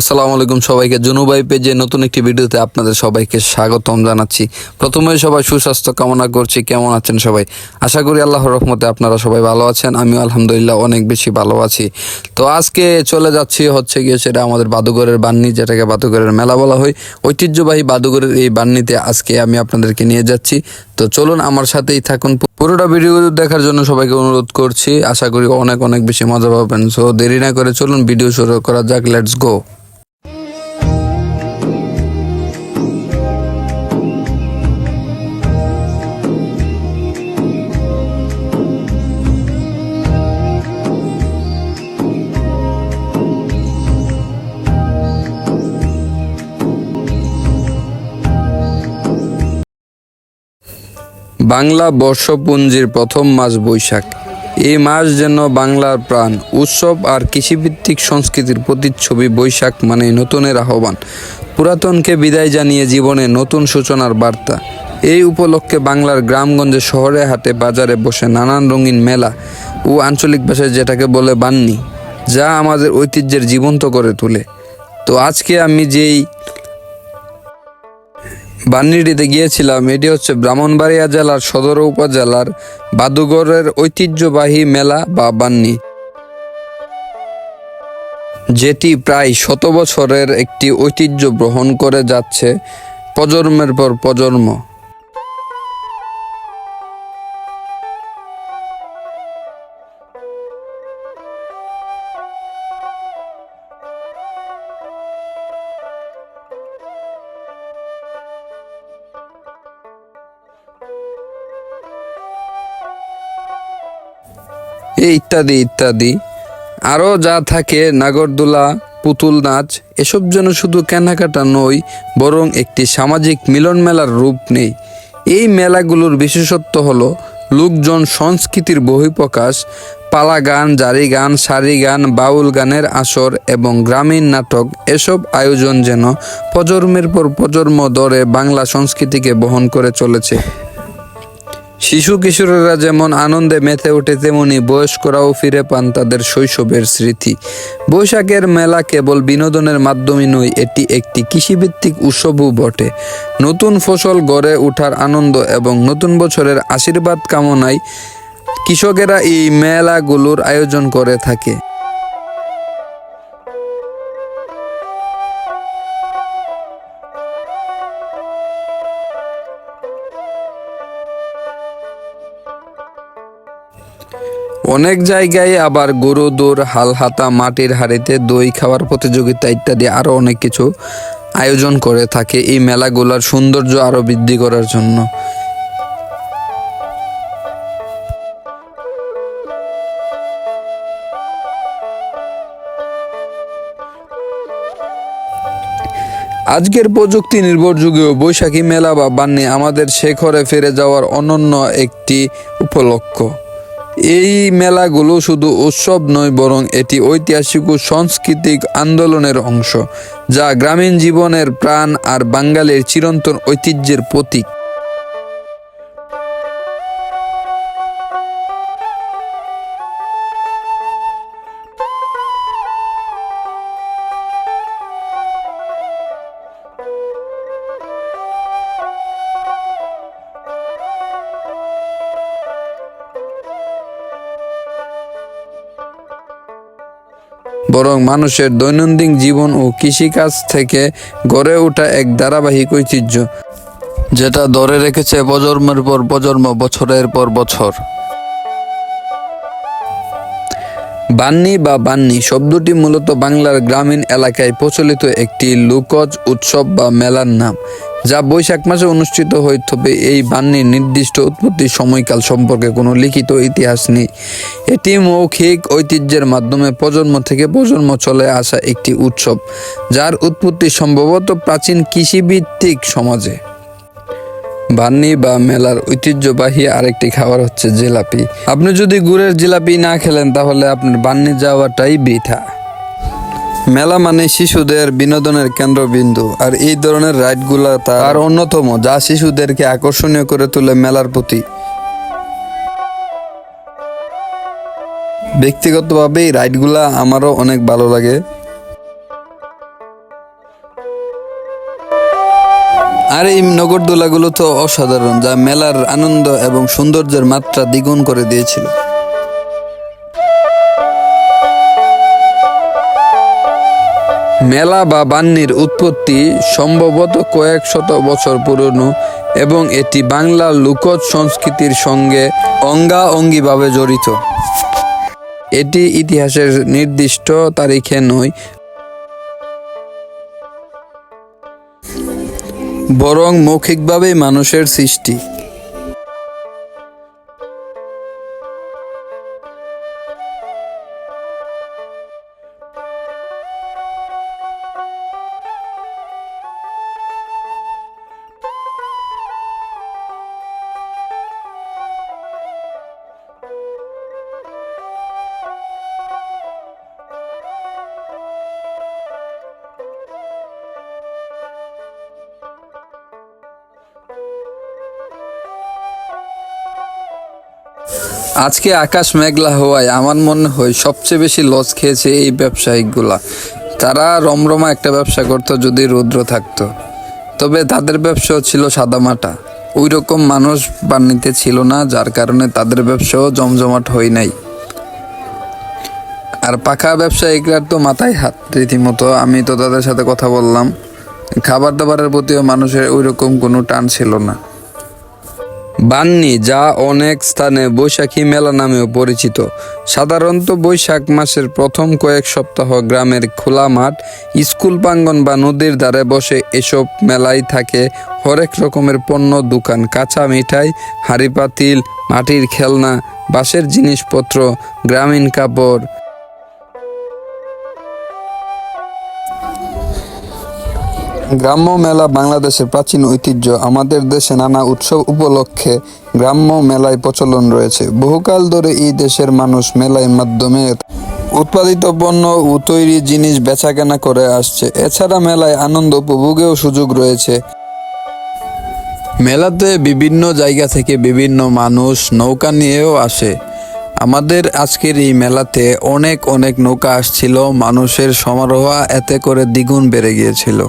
আসসালামু আলাইকুম সবাইকে। জুনুবাই পেজে নতুন একটি ভিডিওতে আপনাদের সবাইকে স্বাগতম জানাচ্ছি। প্রথমে সবাই সুস্বাস্থ্য কামনা করছি। কেমন আছেন সবাই? আশা করি আল্লাহর রহমতে আপনারা সবাই ভালো আছেন। আমিও আলহামদুলিল্লাহ অনেক বেশি ভালো আছি। তো আজকে চলে যাচ্ছি হচ্ছে গিয়ে সেটা আমাদের বাদুঘরের বান্নি, যেটাকে বাদুঘরের মেলা বলা হয়। ঐতিহ্যবাহী বাদুঘরের এই বান্নিতে আজকে আমি আপনাদেরকে নিয়ে যাচ্ছি। তো চলুন আমার সাথেই থাকুন। পুরোটা ভিডিও দেখার জন্য সবাইকে অনুরোধ করছি। আশা করি অনেক অনেক বেশি মজা পাবেন। সো দেরি না করে চলুন ভিডিও শুরু করা যাক। লেটস গো বাংলা বর্ষপুঞ্জির প্রথম মাস বৈশাখ। এই মাস যেন বাংলার প্রাণ, উৎসব আর কৃষিভিত্তিক সংস্কৃতির প্রতিচ্ছবি বৈশাখ মানে নতুনের আহ্বান। পুরাতনকে বিদায় জানিয়ে জীবনে নতুন সূচনার বার্তা। এই উপলক্ষে বাংলার গ্রামগঞ্জে শহরে হাটে বাজারে বসে নানান রঙিন মেলা ও আঞ্চলিক ভাষায় যেটাকে বলে বান্নি, যা আমাদের ঐতিহ্যের জীবন্ত করে তোলে। তো আজকে আমি যেই বান্নিটিতে গিয়েছিলাম। এটি হচ্ছে ব্রাহ্মণবাড়িয়া জেলার সদর উপজেলার বাদুগড়ের ঐতিহ্যবাহী মেলা বা বান্নি। যেটি প্রায় শত বছরের একটি ঐতিহ্য বহন করে যাচ্ছে প্রজন্মের পর প্রজন্ম। ইত্যাদি ইত্যাদি। আরও যা থাকে, নাগরদোলা পুতুল নাচ এসব যেন শুধু কেনাকাটা নয়, বরং একটি সামাজিক মিলন মেলার রূপ নেই। এই মেলাগুলোর বিশেষত্ব হলো, লোকজন সংস্কৃতির বহিঃপ্রকাশ পালা গান জারি গান সারি গান বাউল গানের আসর এবং গ্রামীণ নাটক, এসব আয়োজন যেন প্রজন্মের পর প্রজন্ম ধরে বাংলা সংস্কৃতিকে বহন করে চলেছে। শিশু কিশোরেরা যেমন আনন্দে মেতে ওঠে, তেমনি বয়স্করাও ফিরে পান তাদের শৈশবের স্মৃতি। বৈশাখের মেলা কেবল বিনোদনের মাধ্যমে নয়, এটি একটি কৃষিভিত্তিক উৎসবও বটে। নতুন ফসল গড়ে ওঠার আনন্দ এবং নতুন বছরের আশীর্বাদ কামনায় কৃষকেরা এই মেলাগুলোর আয়োজন করে থাকে। অনেক জায়গায় আবার গরু, দৌড়, হাল, হাতা, মাটির হাড়িতে দই খাওয়ার প্রতিযোগিতা ইত্যাদি আরও অনেক কিছু আয়োজন করে থাকে এই মেলাগুলোর সৌন্দর্য আরও বৃদ্ধি করার জন্য। আজকের প্রযুক্তি নির্ভর যুগেও বৈশাখী মেলা বা বান্নি আমাদের শেখরে ফিরে যাওয়ার অনন্য একটি উপলক্ষ। এই মেলাগুলো শুধু উৎসব নয়, বরং এটি ঐতিহাসিক ও সাংস্কৃতিক আন্দোলনের অংশ, যা গ্রামীণ জীবনের প্রাণ আর বাঙালির চিরন্তন ঐতিহ্যের প্রতীক। বরং মানুষের দৈনন্দিন জীবন ও কৃষিকাজ থেকে গড়ে ওঠা এক ধারাবাহিক ঐতিহ্য, যেটা ধরে রেখেছে প্রজন্মের পর প্রজন্ম, বছরের পর বছর। বান্নি বা বান্নি শব্দটি মূলত বাংলার গ্রামীণ এলাকায় প্রচলিত একটি লোকজ উৎসব বা মেলার নাম। যা বৈশাখ মাসে অনুষ্ঠিত হয়ে তবে এই বান্নির নির্দিষ্ট উৎপত্তি সময়কাল সম্পর্কে কোনো লিখিত ইতিহাস নেই। এটি মৌখিক ঐতিহ্যের মাধ্যমে প্রজন্ম থেকে প্রজন্ম চলে আসা একটি উৎসব, যার উৎপত্তি সম্ভবত প্রাচীন কৃষিভিত্তিক সমাজে। বান্নি বা মেলার ঐতিহ্যবাহী আরেকটি খাবার হচ্ছে জিলাপি। আপনি যদি গুড়ের জিলাপি না খেলেন, তাহলে আপনার বান্নি যাওয়াটাই বৃথা। মেলা মানে শিশুদের বিনোদনের কেন্দ্রবিন্দু, আর এই ধরনের রাইডগুলো তার অন্যতম, যা শিশুদেরকে আকর্ষণীয় করে তোলে মেলার প্রতি। ব্যক্তিগতভাবে এই রাইডগুলা আমারও অনেক ভালো লাগে। আর এই নগরদোলাগুলো তো অসাধারণ, যা মেলার আনন্দ এবং সৌন্দর্যের মাত্রা দ্বিগুণ করে দিয়েছিল। মেলা বা বান্নির উৎপত্তি সম্ভবত কয়েক শত বছর পুরনো এবং এটি বাংলার লোকজ সংস্কৃতির সঙ্গে অঙ্গাঅঙ্গিভাবে জড়িত। এটি ইতিহাসের নির্দিষ্ট তারিখে নয়। বরং মৌখিকভাবেই মানুষের সৃষ্টি। আজকে আকাশ মেঘলা হওয়ায় আমার মনে হয় সবচেয়ে বেশি লস খেয়েছে এই ব্যবসায়িকগুলা। তারা রমরমা একটা ব্যবসা করতো যদি রৌদ্র থাকতো। তবে তাদের ব্যবসাও ছিল সাদামাটা। ওই রকম মানুষ বান্নিতে ছিল না, যার কারণে তাদের ব্যবসাও জমজমাট হয় নাই। আর পাখা ব্যবসায়িকরার তো মাথায় হাত রীতিমতো, আমি তো তাদের সাথে কথা বললাম। খাবার দাবারের প্রতিও মানুষের ওই রকম কোনো টান ছিল না। বান্নি যা অনেক স্থানে বৈশাখী মেলা নামেও পরিচিত। সাধারণত বৈশাখ মাসের প্রথম কয়েক সপ্তাহ গ্রামের খোলা মাঠ, স্কুল প্রাঙ্গন বা নদীর ধারে বসে এসব মেলায় থাকে। হরেক রকমের পণ্য, দোকান, কাঁচা মিঠাই, হাঁড়ি পাতিল, মাটির খেলনা, বাঁশের জিনিসপত্র, গ্রামীণ কাপড়। গ্রাম্য মেলা বাংলাদেশের প্রাচীন ঐতিহ্য। আমাদের দেশে নানা উৎসব উপলক্ষে গ্রাম্য মেলায় প্রচলন রয়েছে। বহুকাল ধরে এই দেশের মানুষ মেলায় মাধ্যমে উৎপাদিত পণ্য ও তৈরি জিনিস বেচাকেনা করে আসছে। এছাড়া মেলায় আনন্দ উপভোগেও সুযোগ রয়েছে। মেলাতে বিভিন্ন জায়গা থেকে বিভিন্ন মানুষ নৌকা নিয়েও আসে। আমাদের আজকের এই মেলাতে অনেক অনেক নৌকা আসছিল। মানুষের সমারোহ এতে করে দ্বিগুণ বেড়ে গিয়েছিল।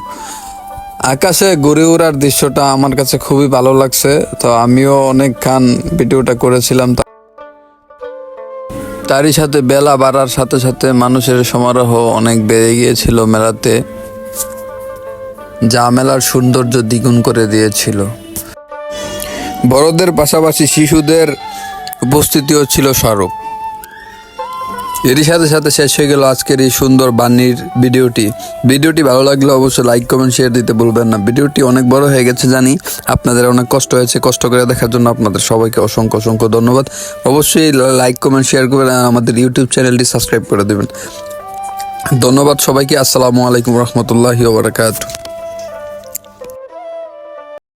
আকাশে গড়ে ওড়ার দৃশ্যটা আমার কাছে খুবই ভালো লাগছে, তো আমিও অনেকক্ষণ ভিডিওটা করেছিলাম তারই সাথে বেলা বাড়ার সাথে সাথে মানুষের সমারোহ অনেক বেড়ে গিয়েছিল মেলাতে, যা মেলার সৌন্দর্য দ্বিগুণ করে দিয়েছিল। বড়দের পাশাপাশি শিশুদের উপস্থিতিও ছিল স্বরূপ। এরই সাথে সাথে শেষ হয়ে গেল আজকের এই সুন্দর বাণীর ভিডিওটি। ভিডিওটি ভালো লাগলে অবশ্যই লাইক কমেন্ট শেয়ার দিতে বলবেন না। ভিডিওটি অনেক বড় হয়ে গেছে জানি। আপনাদের অনেক কষ্ট হয়েছে। কষ্ট করে দেখার জন্য আপনাদের সবাইকে অসংখ্য অসংখ্য ধন্যবাদ। অবশ্যই লাইক কমেন্ট শেয়ার করবেন আমাদের ইউটিউব চ্যানেলটি সাবস্ক্রাইব করে দেবেন। ধন্যবাদ সবাইকে। আসসালামু আলাইকুম রহমতুল্লাহি ওবরাকাতু